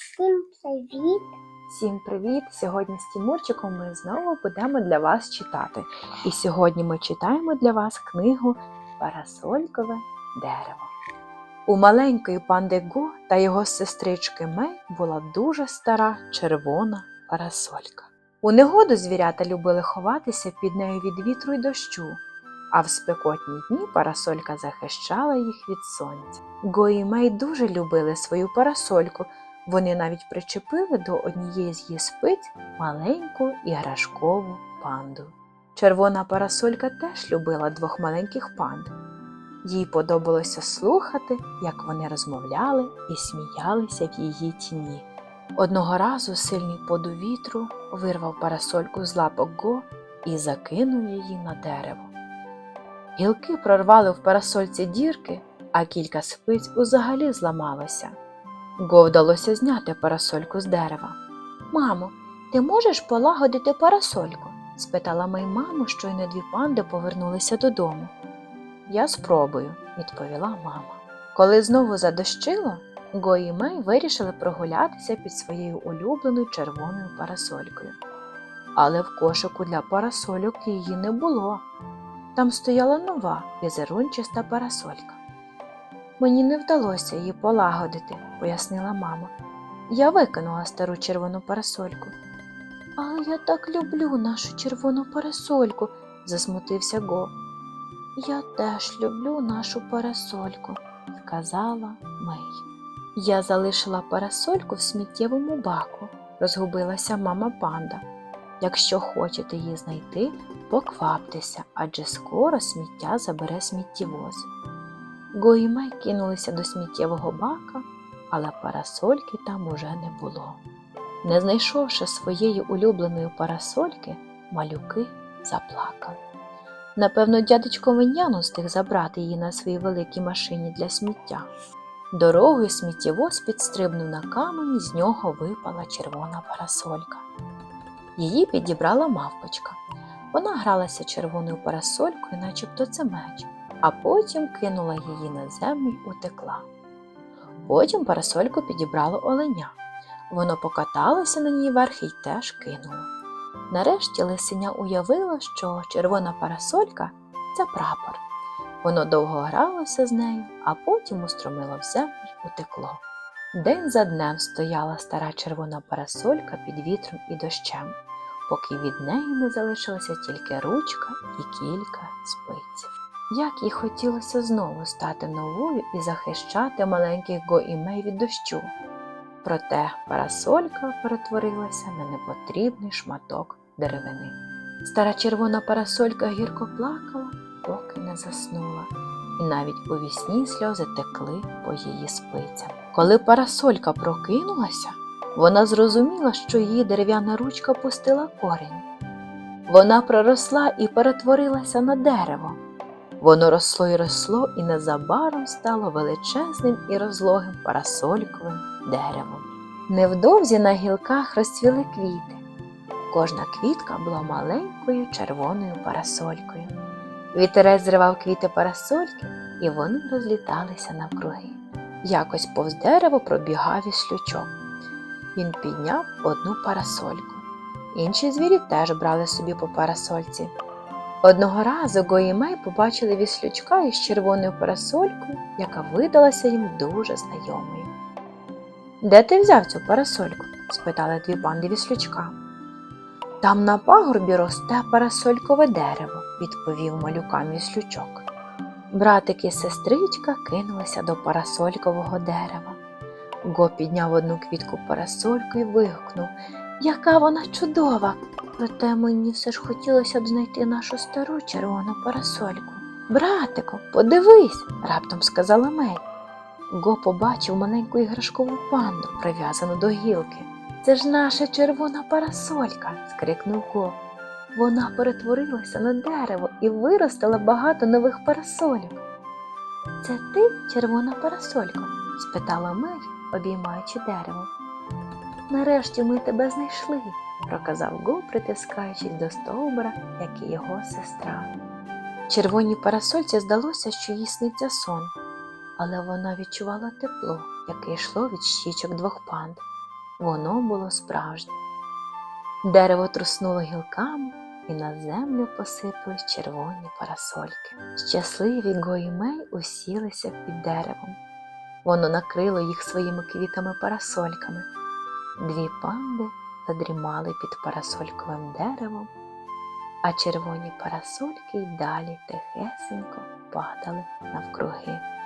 Всім привіт! Всім привіт! Сьогодні з Тімурчиком ми знову будемо для вас читати. І сьогодні ми читаємо для вас книгу Парасолькове дерево. У маленької панди Го та його сестрички Мей була дуже стара червона парасолька. У негоду звірята любили ховатися під нею від вітру й дощу, а в спекотні дні парасолька захищала їх від сонця. Го і Мей дуже любили свою парасольку. Вони навіть причепили до однієї з її спиць маленьку іграшкову панду. Червона парасолька теж любила двох маленьких панд. Їй подобалося слухати, як вони розмовляли і сміялися в її тіні. Одного разу сильний подув вітру вирвав парасольку з лапок Го і закинув її на дерево. Гілки прорвали в парасольці дірки, а кілька спиць узагалі зламалося. Го вдалося зняти парасольку з дерева. Мамо, ти можеш полагодити парасольку? спитала Мей маму, щойно дві панди повернулися додому. Я спробую, відповіла мама. Коли знову задощило, Го і Мей вирішили прогулятися під своєю улюбленою червоною парасолькою. Але в кошику для парасольок її не було. Там стояла нова візерунчаста парасолька. Мені не вдалося її полагодити, пояснила мама. Я викинула стару червону парасольку. Але я так люблю нашу червону парасольку, засмутився Го. Я теж люблю нашу парасольку, сказала Мей. Я залишила парасольку в сміттєвому баку, розгубилася мама панда. Якщо хочете її знайти, покваптеся, адже скоро сміття забере сміттєвоз. Го і кинулися до сміттєвого бака, але парасольки там уже не було. Не знайшовши своєї улюбленої парасольки, малюки заплакали. Напевно, дядечко Виняно встиг забрати її на своїй великій машині для сміття. Дорогою сміттєвоз підстрибнув на камені, з нього випала червона парасолька. Її підібрала мавпочка. Вона гралася червоною парасолькою, начебто це меч а потім кинула її на землю й утекла. Потім парасольку підібрало оленя. Воно покаталося на ній верх і теж кинуло. Нарешті лисеня уявило, що червона парасолька це прапор. Воно довго гралося з нею, а потім устромило в землю й утекло. День за днем стояла стара червона парасолька під вітром і дощем, поки від неї не залишилася тільки ручка і кілька спиць. Як їй хотілося знову стати новою і захищати маленьких Го і Мей від дощу. Проте парасолька перетворилася на непотрібний шматок деревини. Стара червона парасолька гірко плакала, поки не заснула, і навіть у вісні сльози текли по її спицям. Коли парасолька прокинулася, вона зрозуміла, що її дерев'яна ручка пустила корінь. Вона проросла і перетворилася на дерево. Воно росло й росло і незабаром стало величезним і розлогим парасольковим деревом. Невдовзі на гілках розцвіли квіти. Кожна квітка була маленькою червоною парасолькою. Вітерець зривав квіти парасольки, і вони розліталися навкруги. Якось повз дерево пробігав віслючок. Він підняв одну парасольку. Інші звірі теж брали собі по парасольці. Одного разу Го і Мей побачили віслючка із червоною парасолькою, яка видалася їм дуже знайомою. Де ти взяв цю парасольку? спитали дві банди віслючка. Там на пагорбі росте парасолькове дерево, відповів малюкам віслючок. Братик і сестричка кинулися до парасолькового дерева. Го підняв одну квітку парасольку і вигукнув Яка вона чудова! Проте мені все ж хотілося б знайти нашу стару червону парасольку. Братику, подивись, раптом сказала Мей. Го побачив маленьку іграшкову панду, прив'язану до гілки. Це ж наша червона парасолька, скрикнув Го. Вона перетворилася на дерево і виростила багато нових парасольок. Це ти, червона парасолько? спитала Мей, обіймаючи дерево. Нарешті ми тебе знайшли, проказав Го, притискаючись до стовбура, як і його сестра. Червоній парасольці здалося, що їй сниться сон, але вона відчувала тепло, яке йшло від щічок двох панд. воно було справжнє. Дерево труснуло гілками, і на землю посипались червоні парасольки. Щасливі Гоймей усілися під деревом. Воно накрило їх своїми квітами парасольками. Дві панди задрімали під парасольковим деревом, а червоні парасольки й далі тихесенько падали навкруги.